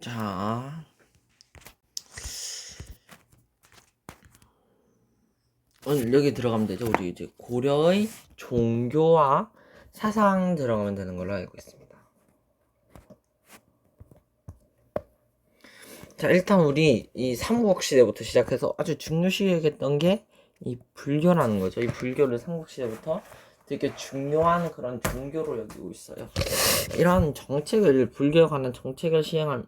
자. 오늘 여기 들어가면 되죠. 우리 이제 고려의 종교와 사상 들어가면 되는 걸로 알고 있습니다. 자, 일단 우리 이 삼국 시대부터 시작해서 아주 중요시 여겼던 게 이 불교라는 거죠. 이 불교를 삼국 시대부터 되게 중요한 그런 종교로 여기고 있어요. 이런 정책을 불교에 관한 정책을 시행할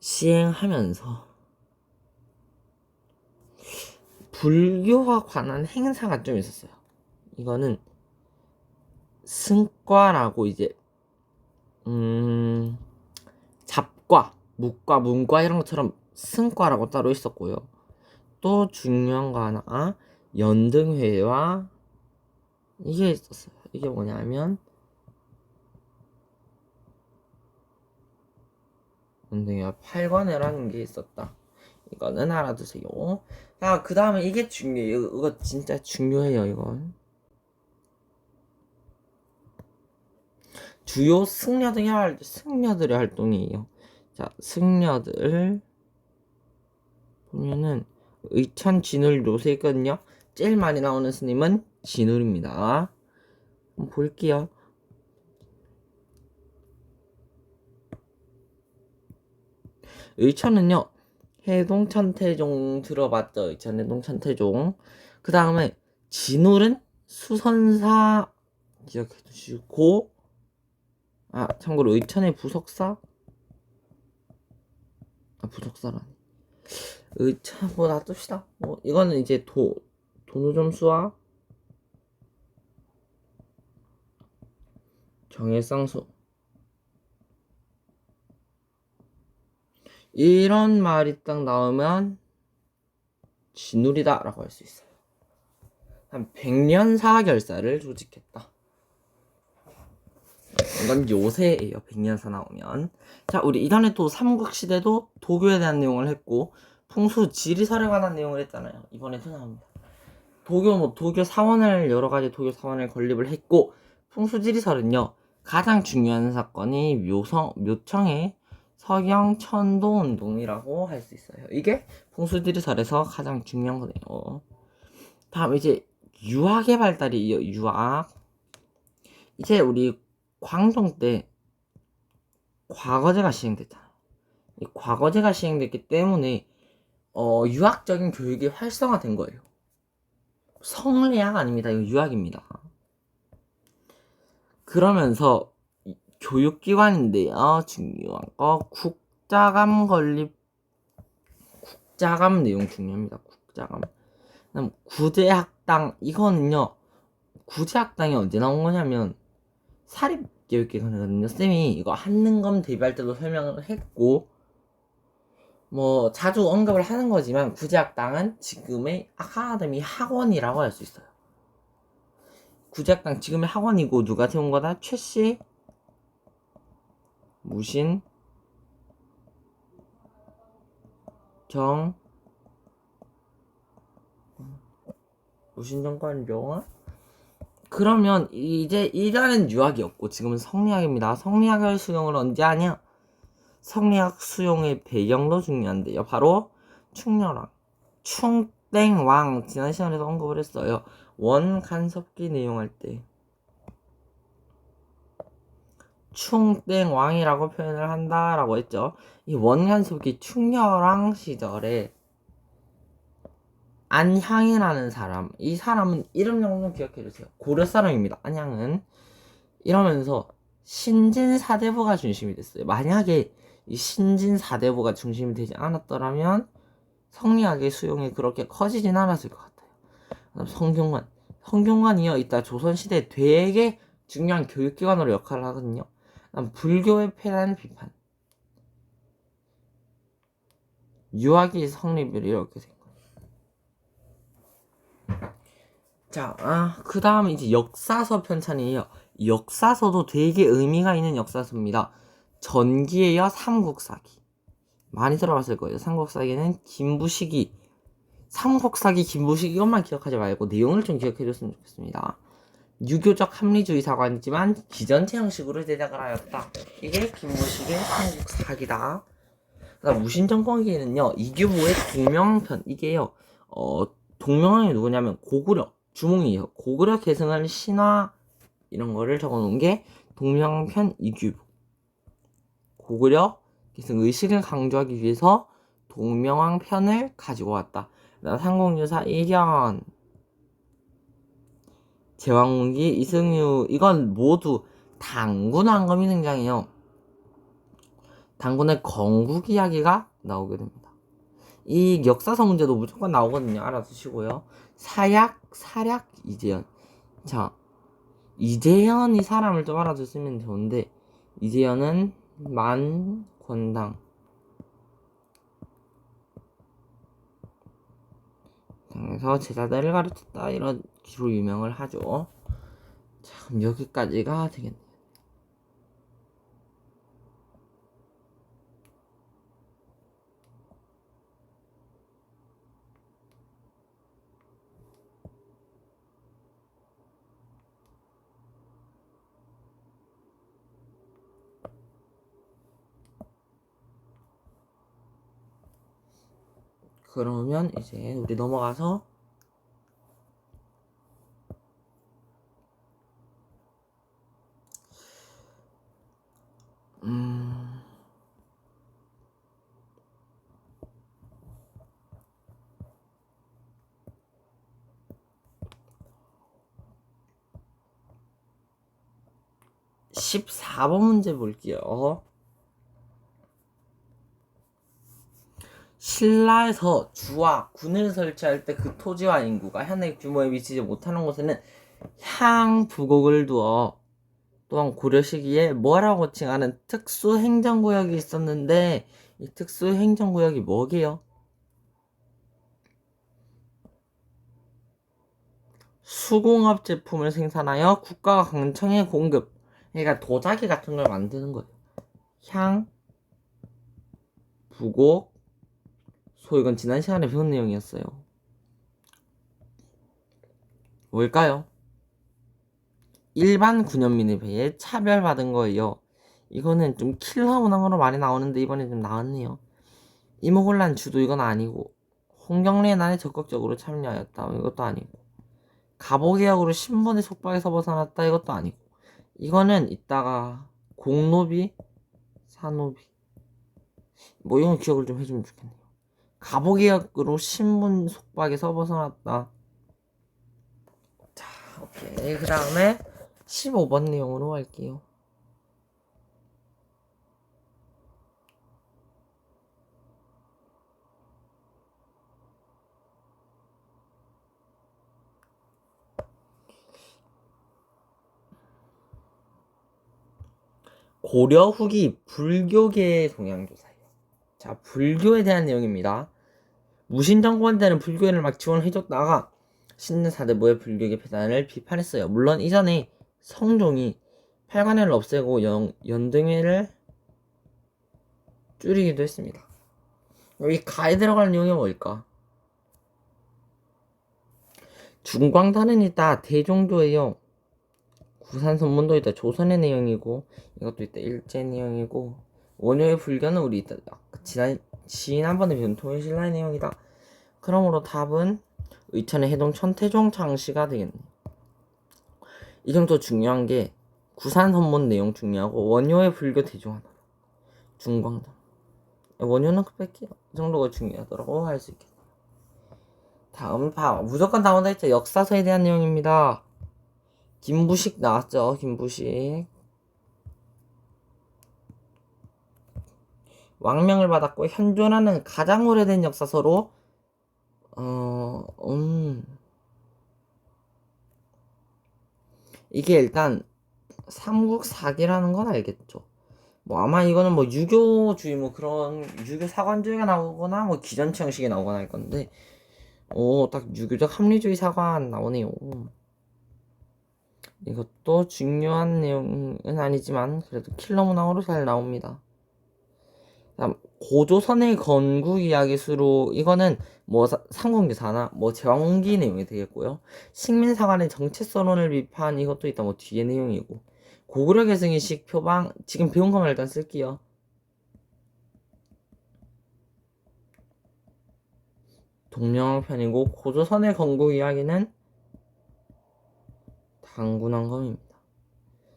시행하면서 불교와 관한 행사가 좀 있었어요. 이거는 승과라고 이제 음 잡과, 묵과, 문과 이런 것처럼 승과라고 따로 있었고요. 또 중요한 거 하나 연등회와 이게 있었어요. 이게 뭐냐면 연등회와 팔관회라는 게 있었다. 이거는 알아두세요. 자, 그 다음에 이게 중요해요. 이거, 진짜 중요해요, 이건. 주요 승려들의, 활, 승려들의 활동이에요. 자, 승려들. 보면은, 의천 진울 요새 있거든요. 제일 많이 나오는 스님은 진울입니다. 한번 볼게요. 의천은요, 해동 천태종 들어봤죠? 의천 해동 천태종. 그 다음에 진울은 수선사 기억해 두시고, 아, 참고로 의천의 부석사? 아, 부석사라니. 의천, 뭐, 놔둡시다. 뭐, 이거는 이제 도, 도노점수와 정일상수. 이런 말이 딱 나오면 진울이다 라고 할 수 있어요. 한 100년 사결사를 조직했다. 이건 요새예요. 100년사 나오면. 자, 우리 이전에 또 삼국시대도 도교에 대한 내용을 했고 풍수 지리설에 관한 내용을 했잖아요. 이번에도 나옵니다. 도교 뭐 도교 사원을 여러 가지 도교 사원을 건립을 했고 풍수 지리설은요. 가장 중요한 사건이 묘성 묘청의 서경 천도 운동이라고 할 수 있어요. 이게 풍수지리설에서 가장 중요한 거네요. 다음 이제 유학의 발달이에요. 유학. 이제 우리 광종 때 과거제가 시행됐잖아요. 이 과거제가 시행됐기 때문에 어, 유학적인 교육이 활성화된 거예요. 성리학 아닙니다. 이거 유학입니다. 그러면서 이 교육기관인데요. 중요한 거 국자감 건립 국자감 내용 중요합니다. 국자감. 그다음 구제학당 이거는요. 구제학당이 언제 나온 거냐면 사립 교육기관이거든요. 쌤이 이거 한능검 데뷔할 때도 설명을 했고 뭐 자주 언급을 하는 거지만 구제학당은 지금의 아카데미 학원이라고 할 수 있어요. 구제학당 지금의 학원이고 누가 세운 거다? 최씨 무신 정 무신정권 영화 그러면 이제 일단은 유학이었고 지금은 성리학입니다. 성리학을 수용을 언제 하냐? 성리학 수용의 배경도 중요한데요. 바로 충렬왕, 충땡왕 지난 시간에도 언급을 했어요. 원 간섭기 내용할 때 충땡왕이라고 표현을 한다라고 했죠. 이 원간섭기 충렬왕 시절에 안향이라는 사람, 이 사람은 이름 정도 기억해 주세요. 고려 사람입니다. 안향은 이러면서 신진 사대부가 중심이 됐어요. 만약에 이 신진 사대부가 중심이 되지 않았더라면 성리학의 수용이 그렇게 커지진 않았을 것 같아요. 성균관, 성균관이요 이따 조선 시대 되게 중요한 교육기관으로 역할을 하거든요. 그다음 불교의 폐단 비판, 유학이 성립을 이렇게 된 거예요. 자, 아, 그 다음에 이제 역사서 편찬이에요. 역사서도 되게 의미가 있는 역사서입니다. 전기에요, 삼국사기. 많이 들어봤을 거예요. 삼국사기는 김부식이, 삼국사기 김부식 이것만 기억하지 말고 내용을 좀 기억해 줬으면 좋겠습니다. 유교적 합리주의 사관이지만 기전체 형식으로 제작을 하였다. 이게 김부식의 삼국사기다. 무신정권기에는요 이규보의 동명편 이게요 어 동명왕이 누구냐면 고구려 주몽이에요 고구려 계승할 신화 이런 거를 적어놓은 게 동명편 이규보 고구려 계승 의식을 강조하기 위해서 동명왕 편을 가지고 왔다. 그다음 상공유사 이견 제왕문기 이승유 이건 모두 당군 왕검이 등장해요. 당군의 건국 이야기가 나오게 됩니다. 이 역사서 문제도 무조건 나오거든요. 알아두시고요. 사약, 사략, 이재현. 자, 이재현이 사람을 좀 알아두시면 좋은데 이재현은 만 권당 당에서 제자들을 가르쳤다 이런 기로 유명을 하죠. 자, 그럼 여기까지가 되겠네요. 그러면 이제 우리 넘어가서 (14번) 문제 볼게요. 신라에서 주와 군을 설치할 때 그 토지와 인구가 현의 규모에 미치지 못하는 곳에는 향부곡을 두어 또한 고려 시기에 뭐라고 칭하는 특수 행정구역이 있었는데 이 특수 행정구역이 뭐게요? 수공업 제품을 생산하여 국가가 강청에 공급 그러니까 도자기 같은 걸 만드는 거예요. 향, 부곡, 소 이건 지난 시간에 배운 내용이었어요. 뭘까요? 일반 군현민에 비해 차별받은 거예요. 이거는 좀 킬러 문항으로 많이 나오는데 이번에 좀 나왔네요. 이모곤란 주도 이건 아니고 홍경래 난에 적극적으로 참여하였다 이것도 아니고 갑오개혁으로 신분의 속박에서 벗어났다 이것도 아니고 이거는 이따가 공노비 산노비 뭐 이런 기억을 좀 해주면 좋겠네요. 갑오개혁으로 신분 속박에서 벗어났다. 자, 오케이. 그 다음에 15번 내용으로 갈게요. 고려 후기 불교계의 동양조사예요. 자, 불교에 대한 내용입니다. 무신 정권 때는 불교를 막 지원해줬다가 신사대부의 불교계 폐단을 비판했어요. 물론 이전에 성종이 팔관회를 없애고 연, 연등회를 줄이기도 했습니다. 여기 가에 들어갈 내용이 뭘까? 중광단은 있다 대종교예요. 구산선문도 있다 조선의 내용이고 이것도 있다 일제 내용이고 원효의 불교는 우리 있다 지난 지난번에 배운 통일신라의 내용이다. 그러므로 답은 의천의 해동 천태종 장씨가 되겠네. 이 정도 중요한 게 구산 선문 내용 중요하고 원효의 불교 대중하다. 중광단. 원효는 그 뺄게요. 이 정도가 중요하더라고 할 수 있겠네. 다음 봐. 무조건 나온다 했죠. 역사서에 대한 내용입니다. 김부식 나왔죠. 김부식. 왕명을 받았고 현존하는 가장 오래된 역사서로 어, 음. 이게 일단 삼국사기라는 건 알겠죠. 뭐 아마 이거는 뭐 유교주의 뭐 그런 유교 사관주의가 나오거나 뭐 기전체 형식이 나오거나 할 건데 오 딱 유교적 합리주의 사관 나오네요. 이것도 중요한 내용은 아니지만 그래도 킬러 문항으로 잘 나옵니다. 고조선의 건국 이야기 수로 이거는 뭐 상공기사나 뭐 제왕기 내용이 되겠고요. 식민사관의 정체선언을 비판 이것도 있다 뭐 뒤에 내용이고 고구려 계승이식 표방 지금 배운 것만 일단 쓸게요. 동명편이고 고조선의 건국 이야기는 당군왕검입니다.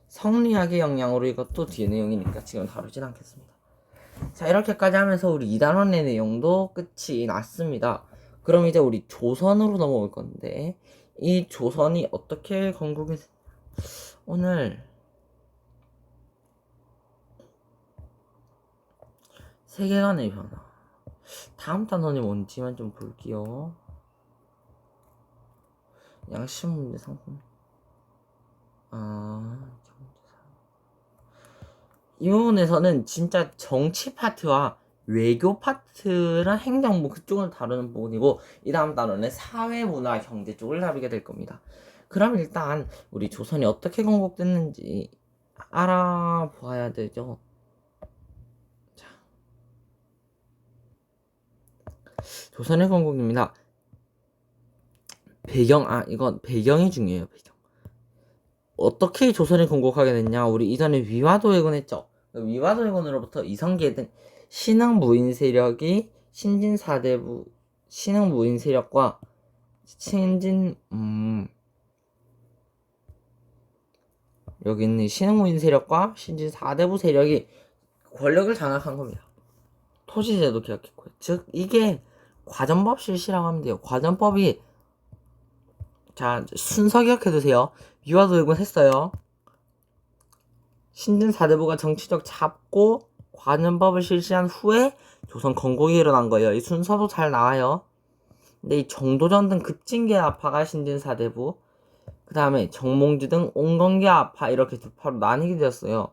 성리학의 영향으로 이것도 뒤에 내용이니까 지금 다루진 않겠습니다. 자 이렇게까지 하면서 우리 2단원의 내용도 끝이 났습니다. 그럼 이제 우리 조선으로 넘어올 건데 이 조선이 어떻게 건국이 됐- 오늘 세계관의 변화 다음 단원이 뭔지만 좀 볼게요. 양심 문제 상품. 아. 이 부분에서는 진짜 정치 파트와 외교 파트랑 행정부 그쪽을 다루는 부분이고 이 다음 단원은 사회 문화 경제 쪽을 다루게 될 겁니다. 그럼 일단 우리 조선이 어떻게 건국됐는지 알아봐야 되죠. 자, 조선의 건국입니다. 배경 아 이건 배경이 중요해요. 배경. 어떻게 조선이 건국하게 됐냐? 우리 이전에 위화도해군 했죠. 그 위화도해군으로부터 이성계 등 신흥 무인 세력이 신진 사대부 신흥 무인 세력과 신진 음 여기 있는 신흥 무인 세력과 신진 사대부 세력이 권력을 장악한 겁니다. 토지제도 기억했고요. 즉 이게 과전법 실시라고 하면 돼요. 과전법이 자 순서 기억해 두세요. 위화도해군 했어요. 신진 사대부가 정치적 잡고 관연법을 실시한 후에 조선 건국이 일어난 거예요. 이 순서도 잘 나와요. 근데 이 정도전 등 급진계 아파가 신진 사대부, 그 다음에 정몽주 등 온건계 아파 이렇게 두 파로 나뉘게 되었어요.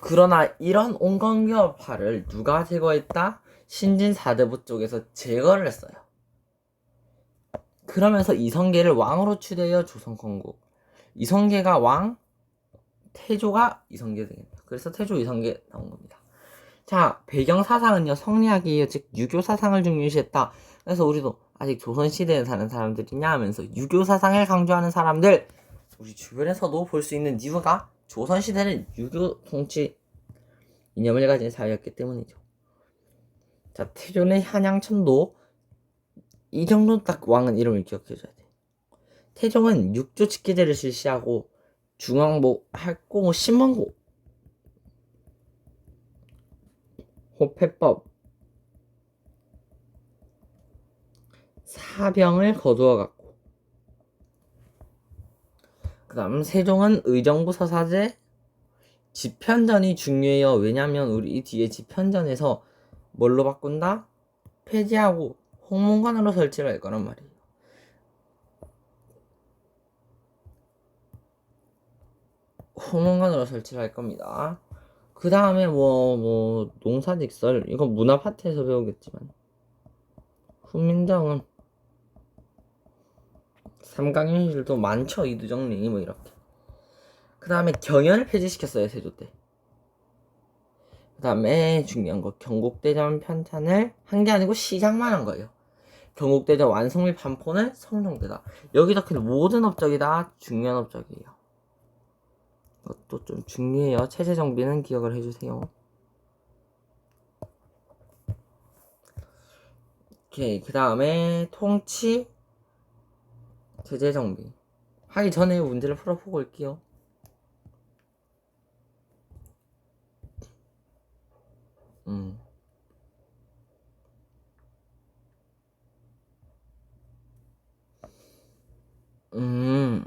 그러나 이런 온건계 아파를 누가 제거했다? 신진 사대부 쪽에서 제거를 했어요. 그러면서 이성계를 왕으로 추대하여 조선 건국. 이성계가 왕, 태조가 이성계 되겠네요. 그래서 태조 이성계 나온 겁니다. 자, 배경 사상은요, 성리학이에요. 즉, 유교 사상을 중요시했다. 그래서 우리도 아직 조선시대에 사는 사람들이냐 하면서 유교 사상을 강조하는 사람들, 우리 주변에서도 볼 수 있는 이유가 조선시대는 유교 통치 이념을 가진 사회였기 때문이죠. 자, 태조는 한양천도. 이 정도 딱 왕은 이름을 기억해줘야 돼. 태종은 육조 직계제를 실시하고 중앙복 할공 신문고. 호패법. 사병을 거두어 갔고. 그 다음 세종은 의정부 서사제. 집현전이 중요해요. 왜냐면 우리 이 뒤에 집현전에서 뭘로 바꾼다? 폐지하고 홍문관으로 설치를 할 거란 말이에요 홍문관으로 설치를 할 겁니다. 그 다음에 뭐, 뭐, 농사직설. 이건 문화 파트에서 배우겠지만. 훈민정음. 삼강현실도 많죠. 이두정리, 뭐, 이렇게. 그 다음에 경연을 폐지시켰어요, 세조 때. 그 다음에 중요한 거, 경국대전 편찬을 한 게 아니고 시작만 한 거예요. 경국대전 완성 및 반포는 성종대다. 여기 적힌 모든 업적이 다 중요한 업적이에요. 이것도 좀 중요해요. 체제 정비는 기억을 해주세요. 오케이. 그 다음에 통치 체제 정비. 하기 전에 문제를 풀어보고 올게요. 음. 음.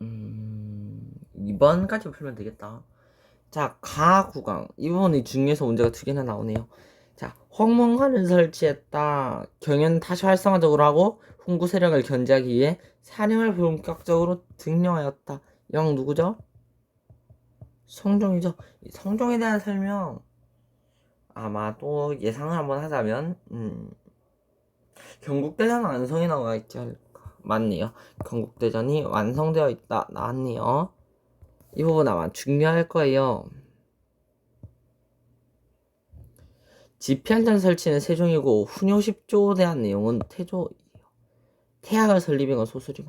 음, 2번까지 풀면 되겠다. 자, 가구강. 이 부분이 중요해서 문제가 두 개나 나오네요. 자, 홍문관을 설치했다. 경연 다시 활성화적으로 하고 훈구 세력을 견제하기 위해 사령을 본격적으로 등령하였다. 영 누구죠? 성종이죠. 이 성종에 대한 설명 아마 또 예상을 한번 하자면 음, 경국대전 완성이 나와 있지 않을까. 맞네요. 경국대전이 완성되어 있다. 나왔네요. 이 부분 아마 중요할 거예요. 지편전 설치는 세종이고 훈요 10조에 대한 내용은 태조이에요. 태학을 설립한 건 소수리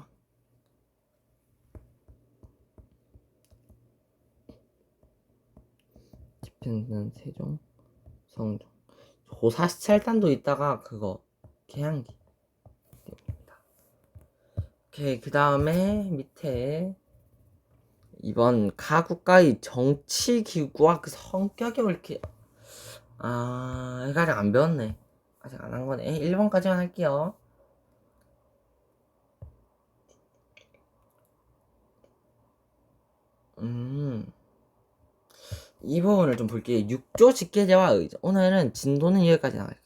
만. 편단 세종 성종 조사시찰단도 있다가 그거 개항기 때문입니다. 오케이 그 다음에 밑에 이번 가국가의 정치 기구와 그 성격이 왜 이렇게 아 이거 아직 안 배웠네 아직 안 한 거네 1번까지만 할게요 음. 이 부분을 좀 볼게요. 육조 직계제와 의제. 오늘은 진도는 여기까지 나갈게요.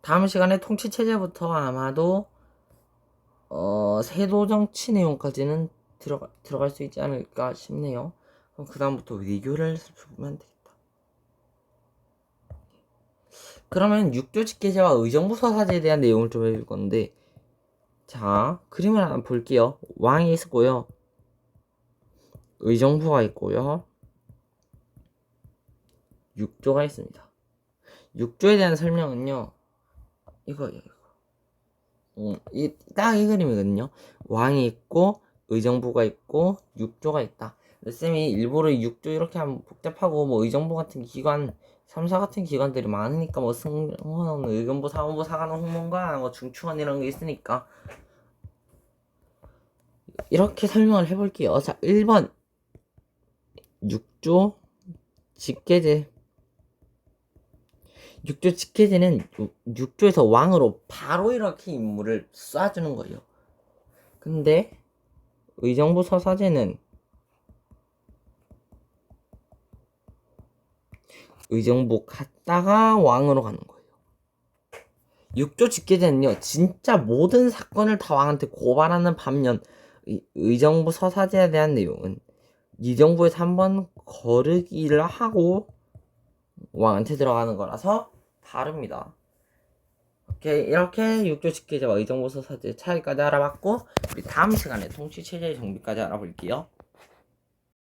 다음 시간에 통치 체제부터 아마도 어, 세도 정치 내용까지는 들어가, 들어갈 수 있지 않을까 싶네요. 그럼 그 다음부터 외교를 살펴보면 되겠다. 그러면 육조 직계제와 의정부 서 사제에 대한 내용을 좀 해볼 건데 자 그림을 한번 볼게요. 왕이 있고요. 의정부가 있고요. 육조가 있습니다. 육조에 대한 설명은요 이거예요 이거. 딱이 그림이거든요. 왕이 있고 의정부가 있고 육조가 있다. 쌤이 일부러 육조 이렇게 하면 복잡하고 뭐 의정부 같은 기관 3사 같은 기관들이 많으니까 뭐 승무원, 의견부, 사원부, 사관원, 홍문관, 뭐 중추관 이런 게 있으니까 이렇게 설명을 해볼게요. 자, 1번 6조 직계제 6조 직계제는 6조에서 왕으로 바로 이렇게 임무를 쏴주는 거예요. 근데 의정부 서사제는 의정부 갔다가 왕으로 가는 거예요. 육조 직계제는요, 진짜 모든 사건을 다 왕한테 고발하는 반면, 의, 의정부 서사제에 대한 내용은 이 정부에서 한번 거르기를 하고 왕한테 들어가는 거라서 다릅니다. 오케이, 이렇게 육조 직계제와 의정부 서사제 차이까지 알아봤고, 우리 다음 시간에 통치체제의 정비까지 알아볼게요.